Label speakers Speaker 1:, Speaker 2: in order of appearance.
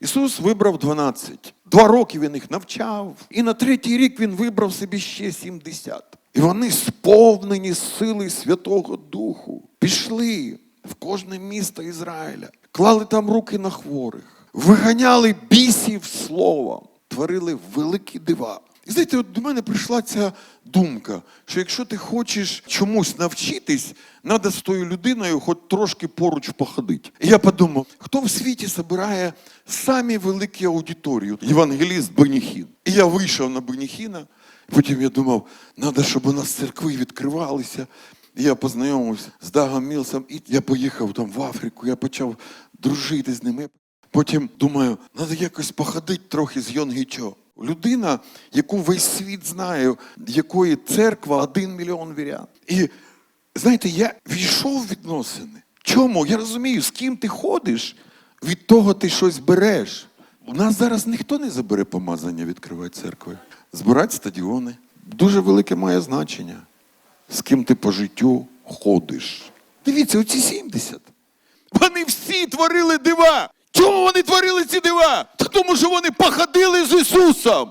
Speaker 1: Ісус вибрав 12. Два роки він їх навчав, і на третій рік він вибрав собі ще 70. І вони, сповнені сили Святого Духу, пішли в кожне місто Ізраїля, клали там руки на хворих, виганяли бісів словом, творили великі дива. І знаєте, от до мене прийшла ця думка, що якщо ти хочеш чомусь навчитись, треба з тою людиною хоч трошки поруч походити. І я подумав, хто в світі збирає самі великі аудиторії? Євангеліст Беніхін. І я вийшов на Беніхіна, потім я думав, треба, щоб у нас церкви відкривалися. І я познайомився з Дагом Мілсом, і я поїхав там в Африку, я почав дружити з ними. Потім думаю, треба якось походити трохи з Йонгічо. Людина, яку весь світ знає, якої церква один мільйон вірян. І знаєте, я війшов в відносини. Чому? Я розумію, з ким ти ходиш, від того ти щось береш. У нас зараз ніхто не забере помазання відкривати церкви. Збирати стадіони. Дуже велике має значення. З ким ти по життю ходиш. Дивіться, оці 70. Вони всі творили дива. Чому вони творили ці дива? Тому, що вони походили з Ісусом.